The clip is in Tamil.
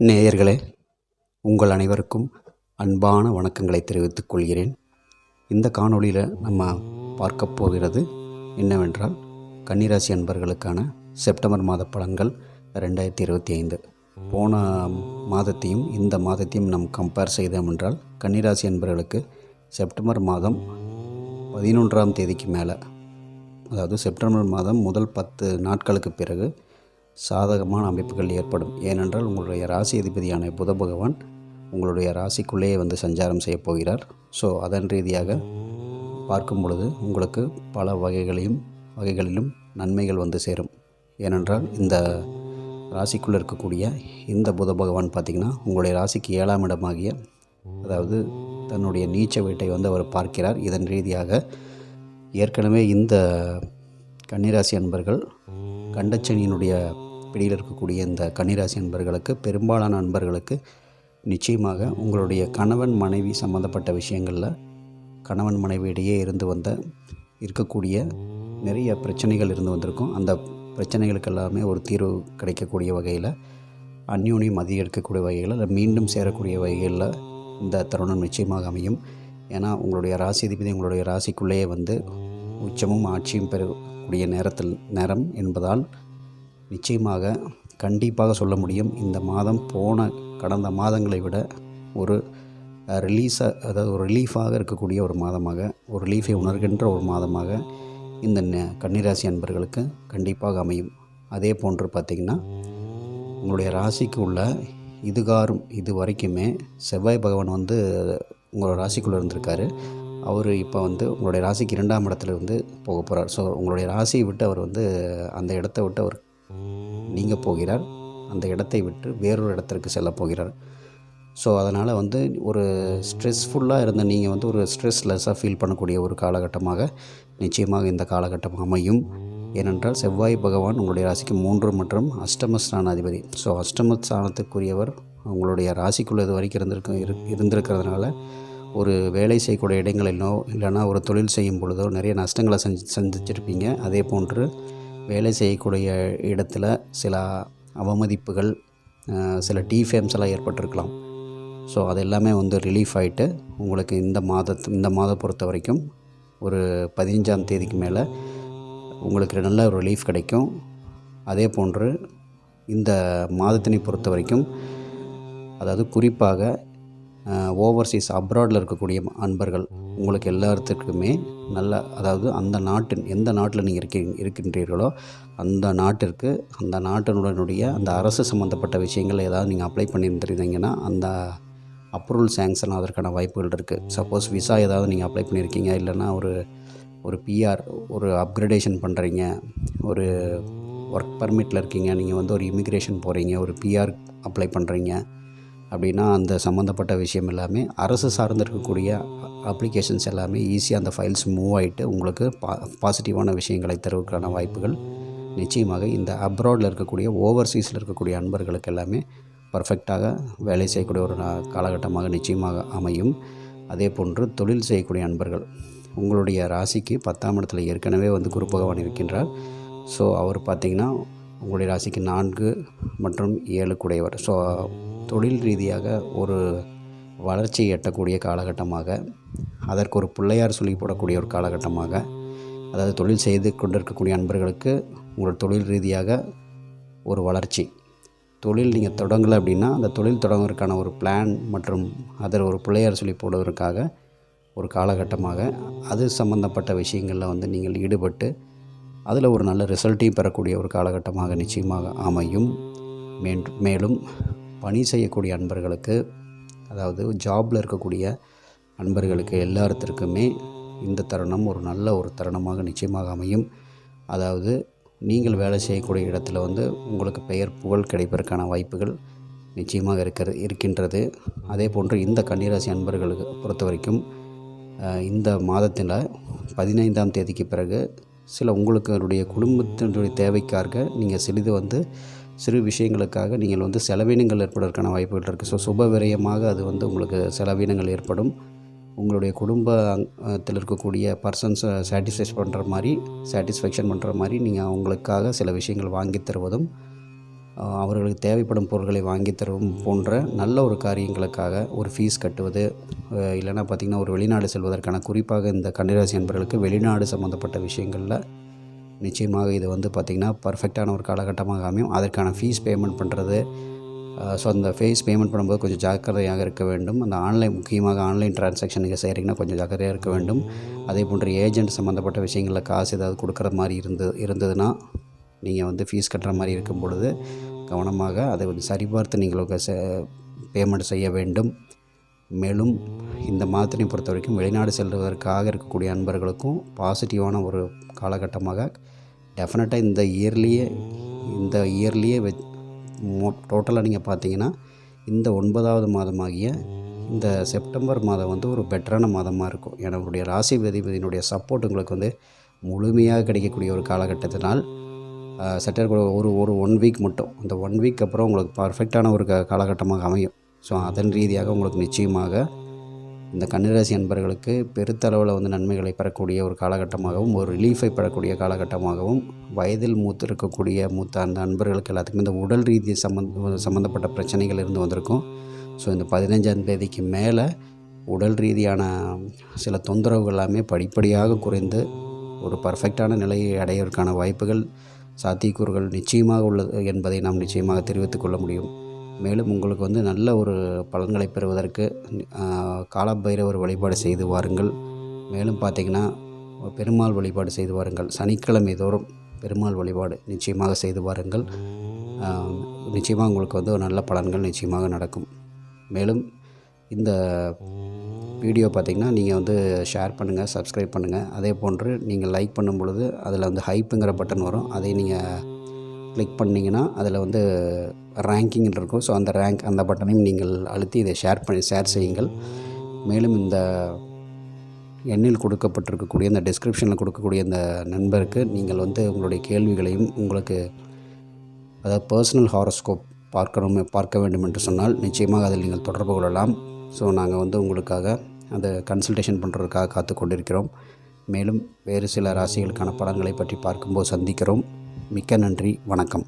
நேயர்களே உங்கள் அனைவருக்கும் அன்பான வணக்கங்களை தெரிவித்துக் கொள்கிறேன். இந்த காணொளியில் நம்ம பார்க்க போகிறது என்னவென்றால் கன்னிராசி அன்பர்களுக்கான செப்டம்பர் மாத பலன்கள் ரெண்டாயிரத்தி இருபத்தி ஐந்து. போன மாதத்தையும் இந்த மாதத்தையும் நாம் கம்பேர் செய்தோம் என்றால் கன்னிராசி அன்பர்களுக்கு செப்டம்பர் மாதம் பதினொன்றாம் தேதிக்கு மேலே அதாவது செப்டம்பர் மாதம் முதல் பத்து நாட்களுக்கு பிறகு சாதகமான அமைப்புகள் ஏற்படும். ஏனென்றால் உங்களுடைய ராசி அதிபதியான புத பகவான் உங்களுடைய ராசிக்குள்ளேயே வந்து சஞ்சாரம் செய்யப் போகிறார். ஸோ அதன் ரீதியாக பார்க்கும் பொழுது உங்களுக்கு பல வகைகளையும் வகைகளிலும் நன்மைகள் வந்து சேரும். ஏனென்றால் இந்த ராசிக்குள்ளே இருக்கக்கூடிய இந்த புத பகவான் பார்த்திங்கன்னா உங்களுடைய ராசிக்கு ஏழாம் இடமாகிய அதாவது தன்னுடைய நீச்ச வீட்டை வந்து அவர் பார்க்கிறார். இதன் ரீதியாக ஏற்கனவே இந்த கன்னிராசி அன்பர்கள் கண்டச்சனியினுடைய பிடியில் இருக்கக்கூடிய இந்த கன்னிராசி நண்பர்களுக்கு பெரும்பாலான நண்பர்களுக்கு நிச்சயமாக உங்களுடைய கணவன் மனைவி சம்மந்தப்பட்ட விஷயங்களில் கணவன் மனைவியிடையே இருந்து வந்த இருக்கக்கூடிய நிறைய பிரச்சனைகள் இருந்து வந்திருக்கும். அந்த பிரச்சனைகளுக்கு எல்லாமே ஒரு தீர்வு கிடைக்கக்கூடிய வகையில் அந்யோன்யம் அதிகரிக்கக்கூடிய வகையில் இல்லை மீண்டும் சேரக்கூடிய வகையில் இந்த தருணம் நிச்சயமாக அமையும். ஏன்னா உங்களுடைய ராசிதிபதி உங்களுடைய ராசிக்குள்ளேயே வந்து உச்சமும் ஆட்சியும் பெறக்கூடிய நேரத்தில் நேரம் என்பதால் நிச்சயமாக கண்டிப்பாக சொல்ல முடியும். இந்த மாதம் போன கடந்த மாதங்களை விட ஒரு ரிலீஸாக அதாவது ஒரு ரிலீஃபாக இருக்கக்கூடிய ஒரு மாதமாக ஒரு ரிலீஃபை உணர்கின்ற ஒரு மாதமாக இந்த கன்னிராசி அன்பர்களுக்கு கண்டிப்பாக அமையும். அதே போன்று பார்த்திங்கன்னா உங்களுடைய ராசிக்கு உள்ள இதுகாரும் இது வரைக்குமே செவ்வாய் பகவான் வந்து உங்களோட ராசிக்குள்ளே இருந்திருக்காரு. அவர் இப்போ வந்து உங்களுடைய ராசிக்கு இரண்டாம் இடத்துல இருந்து போக போகிறார் ஸோ உங்களுடைய ராசியை விட்டு அவர் வந்து அந்த இடத்த விட்டு அவர் நீங்க போகிறார். அந்த இடத்தை விட்டு வேறொரு இடத்திற்கு செல்ல போகிறார். ஸோ அதனால் வந்து ஒரு ஸ்ட்ரெஸ்ஃபுல்லாக இருந்த நீங்கள் வந்து ஒரு ஸ்ட்ரெஸ்லெஸ்ஸாக ஃபீல் பண்ணக்கூடிய ஒரு காலகட்டமாக நிச்சயமாக இந்த காலகட்டம் அமையும். ஏனென்றால் செவ்வாய் பகவான் உங்களுடைய ராசிக்கு மூன்று மற்றும் அஷ்டம ஸ்தானாதிபதி. ஸோ அஷ்டம ஸ்தானத்துக்குரியவர் உங்களுடைய ராசிக்குள்ளே இது வரைக்கும் இருந்திருக்க இரு இருந்திருக்கிறதுனால ஒரு வேலை செய்யக்கூடிய இடங்களிலோ இல்லைன்னா ஒரு தொழில் செய்யும் பொழுதோ நிறைய நஷ்டங்களை சந்தி சந்திச்சிருப்பீங்க. அதே போன்று வேலை செய்யக்கூடிய இடத்துல சில அவமதிப்புகள் சில டிஃபேம்ஸ் எல்லாம் ஏற்பட்டிருக்கலாம். ஸோ அது எல்லாமே வந்து ரிலீஃப் ஆகிட்டு உங்களுக்கு இந்த மாதத்து இந்த மாதம் பொறுத்த வரைக்கும் ஒரு பதினஞ்சாம் தேதிக்கு மேலே உங்களுக்கு நல்ல ஒரு ரிலீஃப் கிடைக்கும். அதே போன்று இந்த மாதத்தினை பொறுத்த வரைக்கும் அதாவது குறிப்பாக ஓவர்சீஸ் அப்ராடில் இருக்கக்கூடிய அன்பர்கள் உங்களுக்கு எல்லாத்துக்குமே நல்ல அதாவது அந்த நாட்டின் எந்த நாட்டில் நீங்கள் இருக்க இருக்கின்றீர்களோ அந்த நாட்டிற்கு அந்த நாட்டினுடைய அந்த அரசு சம்மந்தப்பட்ட விஷயங்கள் ஏதாவது நீங்கள் அப்ளை பண்ணியிருந்திருந்தீங்கன்னா அந்த அப்ரூவல் சேங்ஷன் அதற்கான வாய்ப்புகள் இருக்குது சப்போஸ் விசா ஏதாவது நீங்கள் அப்ளை பண்ணியிருக்கீங்க இல்லைன்னா ஒரு ஒரு பிஆர் ஒரு அப்கிரேடேஷன் பண்ணுறீங்க ஒரு ஒர்க் பர்மிட்டில் இருக்கீங்க நீங்கள் வந்து ஒரு இமிக்ரேஷன் போகிறீங்க ஒரு பிஆர் அப்ளை பண்ணுறீங்க அப்படின்னா அந்த சம்மந்தப்பட்ட விஷயம் எல்லாமே அரசு சார்ந்து இருக்கக்கூடிய அப்ளிகேஷன்ஸ் எல்லாமே ஈஸியாக அந்த ஃபைல்ஸ் மூவ் ஆகிட்டு உங்களுக்கு பா பாசிட்டிவான விஷயங்களை தருவதற்கான வாய்ப்புகள் நிச்சயமாக இந்த அப்ராடில் இருக்கக்கூடிய ஓவர்சீஸில் இருக்கக்கூடிய அன்பர்களுக்கு எல்லாமே பர்ஃபெக்டாக வேலை செய்யக்கூடிய ஒரு காலகட்டமாக நிச்சயமாக அமையும். அதே போன்று தொழில் செய்யக்கூடிய அன்பர்கள் உங்களுடைய ராசிக்கு பத்தாம் இடத்துல ஏற்கனவே வந்து குரு பகவான் இருக்கின்றார். ஸோ அவர் பார்த்திங்கன்னா உங்களுடைய ராசிக்கு நான்கு மற்றும் ஏழு குடையவர். ஸோ தொழில் ரீதியாக ஒரு வளர்ச்சி எட்டக்கூடிய காலகட்டமாக அதற்கு ஒரு பிள்ளையார் சொல்லி போடக்கூடிய ஒரு காலகட்டமாக அதாவது தொழில் செய்து கொண்டிருக்கக்கூடிய அன்பர்களுக்கு உங்கள் தொழில் ரீதியாக ஒரு வளர்ச்சி. தொழில் நீங்கள் தொடங்கலை அப்படின்னா அந்த தொழில் தொடங்குவதற்கான ஒரு பிளான் மற்றும் அதில் ஒரு பிள்ளையார் சொல்லி போடுவதற்காக ஒரு காலகட்டமாக அது சம்பந்தப்பட்ட விஷயங்களில் வந்து நீங்கள் ஈடுபட்டு அதில் ஒரு நல்ல ரிசல்ட்டையும் பெறக்கூடிய ஒரு காலகட்டமாக நிச்சயமாக அமையும். மேலும் பணி செய்யக்கூடிய அன்பர்களுக்கு அதாவது ஜாபில் இருக்கக்கூடிய அன்பர்களுக்கு எல்லாத்திற்குமே இந்த தருணம் ஒரு நல்ல ஒரு தருணமாக நிச்சயமாக அமையும். அதாவது நீங்கள் வேலை செய்யக்கூடிய இடத்துல வந்து உங்களுக்கு பெயர் புகழ் கிடைப்பதற்கான வாய்ப்புகள் நிச்சயமாக இருக்கிற இருக்கின்றது. அதே போன்று இந்த கன்னிராசி அன்பர்களுக்கு பொறுத்த வரைக்கும் இந்த மாதத்தில் பதினைந்தாம் தேதிக்கு பிறகு சில உங்களுடைய குடும்பத்தினுடைய தேவைக்காக நீங்கள் சிறிது வந்து சிறு விஷயங்களுக்காக நீங்கள் வந்து செலவினங்கள் ஏற்படுவதற்கான வாய்ப்புகள் இருக்குது. ஸோ சுப விரயமாக அது வந்து உங்களுக்கு செலவினங்கள் ஏற்படும். உங்களுடைய குடும்பத்தில் இருக்கக்கூடிய பர்சன்ஸை சாட்டிஸ்ஃபை பண்ணுற மாதிரி சாட்டிஸ்ஃபேக்ஷன் பண்ணுற மாதிரி நீங்கள் அவங்களுக்காக சில விஷயங்கள் வாங்கி தருவதும் அவர்களுக்கு தேவைப்படும் பொருட்களை வாங்கி தரும் போன்ற நல்ல ஒரு காரியங்களுக்காக ஒரு ஃபீஸ் கட்டுவது இல்லைன்னா பார்த்திங்கன்னா ஒரு வெளிநாடு செல்வதற்கான குறிப்பாக இந்த கன்னிராசி அன்பர்களுக்கு வெளிநாடு சம்மந்தப்பட்ட விஷயங்களில் நிச்சயமாக இது வந்து பார்த்திங்கன்னா பர்ஃபெக்டான ஒரு காலகட்டமாக அமையும். அதற்கான ஃபீஸ் பேமெண்ட் பண்ணுறது ஸோ அந்த ஃபீஸ் பேமெண்ட் பண்ணும்போது கொஞ்சம் ஜாக்கிரதையாக இருக்க வேண்டும். அந்த ஆன்லைன் முக்கியமாக ஆன்லைன் டிரான்சாக்ஷன் நீங்கள் செய்கிறீங்கன்னா கொஞ்சம் ஜாக்கிரதையாக இருக்க வேண்டும். அதே போன்ற ஏஜென்ட் சம்மந்தப்பட்ட விஷயங்களில் காசு ஏதாவது கொடுக்குற மாதிரி இருந்து இருந்ததுன்னா நீங்கள் வந்து ஃபீஸ் கட்டுற மாதிரி இருக்கும் பொழுது கவனமாக அதை வந்து சரிபார்த்து நீங்கள் பேமெண்ட் செய்ய வேண்டும். மேலும் இந்த மாதத்தினை பொறுத்த வரைக்கும் வெளிநாடு செல்வதற்காக இருக்கக்கூடிய அன்பர்களுக்கும் பாசிட்டிவான ஒரு காலகட்டமாக டெஃபினட்டாக இந்த இயர்லியே இந்த இயர்லியே வெ டோட்டலாக நீங்கள் பார்த்தீங்கன்னா இந்த ஒன்பதாவது மாதமாகிய இந்த செப்டம்பர் மாதம் வந்து ஒரு பெட்டரான மாதமாக இருக்கும். ஏன்னா உங்களுடைய ராசி அதிபதியினுடைய சப்போர்ட் உங்களுக்கு வந்து முழுமையாக கிடைக்கக்கூடிய ஒரு காலகட்டத்தினால் செட்டர் ஒரு ஒரு ஒன் வீக் மட்டும். இந்த ஒன் வீக் அப்புறம் உங்களுக்கு பர்ஃபெக்டான ஒரு க காலகட்டமாக அமையும். ஸோ அதன் ரீதியாக உங்களுக்கு நிச்சயமாக இந்த கன்னிராசி அன்பர்களுக்கு பெருத்தளவில் வந்து நன்மைகளை பெறக்கூடிய ஒரு காலகட்டமாகவும் ஒரு ரிலீஃபை பெறக்கூடிய காலகட்டமாகவும் வயதில் மூத்து இருக்கக்கூடிய மூத்த அந்த அன்பர்களுக்கு எல்லாத்துக்குமே இந்த உடல் ரீதி சம்மந்த சம்மந்தப்பட்ட பிரச்சனைகள் இருந்து வந்திருக்கும். ஸோ இந்த பதினஞ்சாம் தேதிக்கு மேலே உடல் ரீதியான சில தொந்தரவுகள் எல்லாமே படிப்படியாக குறைந்து ஒரு பர்ஃபெக்டான நிலையை அடைவதற்கான வாய்ப்புகள் சாத்தியக்கூறுகள் நிச்சயமாக உள்ளது என்பதை நாம் நிச்சயமாக தெரிவித்துக் கொள்ள முடியும். மேலும் உங்களுக்கு வந்து நல்ல ஒரு பலன்களை பெறுவதற்கு காலபைரவர் வழிபாடு செய்து வாருங்கள். மேலும் பார்த்திங்கன்னா பெருமாள் வழிபாடு செய்து வாருங்கள். சனிக்கிழமை தோறும் பெருமாள் வழிபாடு நிச்சயமாக செய்து வாருங்கள். நிச்சயமாக உங்களுக்கு வந்து ஒரு நல்ல பலன்கள் நிச்சயமாக நடக்கும். மேலும் இந்த வீடியோ பார்த்திங்கன்னா நீங்கள் வந்து ஷேர் பண்ணுங்கள் சப்ஸ்கிரைப் பண்ணுங்கள். அதே போன்று நீங்கள் லைக் பண்ணும் பொழுது அதில் வந்து ஹைப்புங்கிற பட்டன் வரும். அதை நீங்கள் கிளிக் பண்ணிங்கன்னா அதில் வந்து ரேங்கிங் இருக்கும். ஸோ அந்த ரேங்க் அந்த பட்டனையும் நீங்கள் அழுத்தி இதை ஷேர் பண்ணி ஷேர் செய்யுங்கள். மேலும் இந்த எண்ணில் கொடுக்கப்பட்டிருக்கக்கூடிய இந்த டிஸ்கிரிப்ஷனில் கொடுக்கக்கூடிய இந்த நண்பருக்கு நீங்கள் வந்து உங்களுடைய கேள்விகளையும் உங்களுக்கு அதாவது பர்சனல் ஹாரோஸ்கோப் பார்க்கணும் பார்க்க வேண்டும் என்று சொன்னால் நிச்சயமாக அதில் நீங்கள் தொடர்பு கொள்ளலாம். ஸோ நாங்கள் வந்து உங்களுக்காக அந்த கன்சல்டேஷன் பண்ணுறதுக்காக காத்து கொண்டிருக்கிறோம். மேலும் வேறு சில ராசிகளுக்கான படங்களை பற்றி பார்க்கும்போது சந்திக்கிறோம். மிக்க நன்றி. வணக்கம்.